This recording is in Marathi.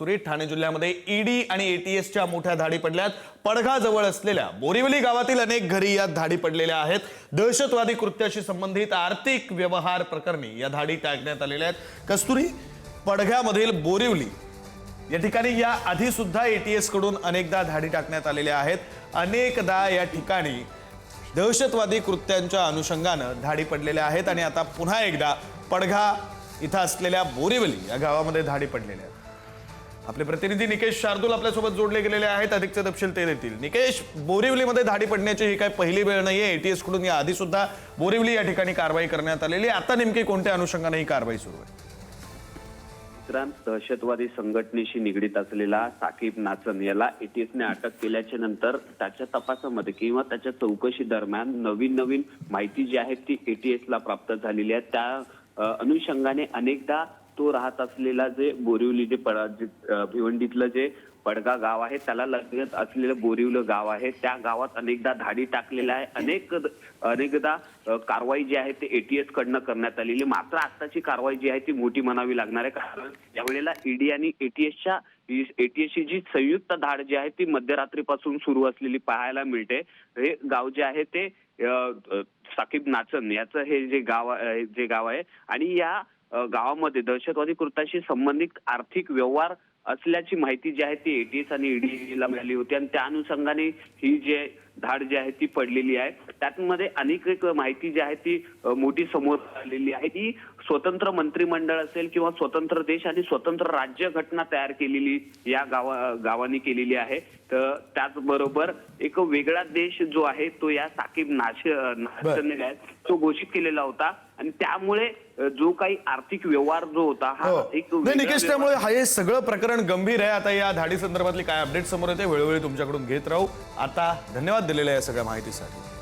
कस्तुरी ठाणे जिल्ह्यामध्ये ईडी आणि एटीएसच्या मोठ्या धाडी पडल्यात. पडघा जवळ असलेल्या बोरिवली गावातील अनेक घरी या धाडी पडलेल्या आहेत. दहशतवादी कृत्याशी संबंधित आर्थिक व्यवहार प्रकरणी या धाडी टाकण्यात आलेल्या आहेत. कस्तुरी पडघ्यामधील बोरिवली या ठिकाणी या आधी सुद्धा एटीएसकडून अनेकदा धाडी टाकण्यात आलेल्या आहेत. अनेकदा या ठिकाणी दहशतवादी कृत्यांच्या अनुषंगानं धाडी पडलेल्या आहेत आणि आता पुन्हा एकदा पडघा इथं असलेल्या बोरिवली या गावामध्ये धाडी पडलेल्या आहेत. आपले प्रतिनिधी निकेश शार्दूल आपल्यासोबत जोडले गेलेले आहेत. अधिकचे तपशील ते देतील. निकेश बोरिवलीमध्ये धाडी पडण्याची ही काही पहिली वेळ नाही आहे एटीएसकडून या आधी सुद्धा बोरिवली या ठिकाणी कारवाई करण्यात आलेली आता नेमकी कोणत्या अनुषंगाने ही कारवाई सुरू आहे? दहशतवादी संघटनेशी निगडीत असलेला साकीब नाचन याला एटीएसने अटक केल्याच्यानंतर त्याच्या तपासामध्ये किंवा त्याच्या चौकशी दरम्यान नवीन नवीन माहिती जी आहे ती एटीएसला प्राप्त झालेली आहे. त्या अनुषंगाने अनेकदा तो राहत असलेला जे बोरिवली जे पड- भिवंडीतलं जे पडगा गाव आहे त्याला लगत असलेलं बोरिवलं गाव आहे. त्या गावात अनेकदा धाडी टाकलेल्या आहे. अनेक अनेकदा कारवाई जी आहे ते एटीएस कडनं करण्यात आलेली. मात्र आताची कारवाई जी आहे ती मोठी म्हणावी लागणार आहे. कारण यावेळेला ईडी आणि एटीएसच्या एटीएसची जी संयुक्त धाड जी आहे ती मध्यरात्रीपासून सुरू असलेली पाहायला मिळते. हे गाव जे आहे ते अ, साकीब नाचन याचं हे जे गाव आहे- जे गाव आहे. आणि या गावामध्ये दहशतवादी कृत्याशी संबंधित आर्थिक व्यवहार असल्याची माहिती जी आहे ती एटीएस आणि ईडीला मिळाली होती. आणि त्या अनुषंगाने ही जे धाड जी आहे ती पडलेली आहे. त्यामध्ये अनेक एक माहिती जी आहे ती मोठी समोर आलेली आहे. ती स्वतंत्र मंत्रिमंडळ असेल किंवा स्वतंत्र देश आणि स्वतंत्र राज्य घटना तयार केलेली या गावा गावाने केलेली आहे. तर त्याचबरोबर एक वेगळा देश जो आहे तो या साकीब नाश नाशने आहे, तो घोषित केलेला होता. आणि त्यामुळे जो काही आर्थिक व्यवहार जो होता हा हो. एक निकेश त्यामुळे हा हे सगळं प्रकरण गंभीर आहे. आता या धाडी संदर्भातली काय अपडेट समोर येते वेळोवेळी तुमच्याकडून घेत राहू. आता धन्यवाद. दिलेल्या या सगळ्या माहितीसाठी.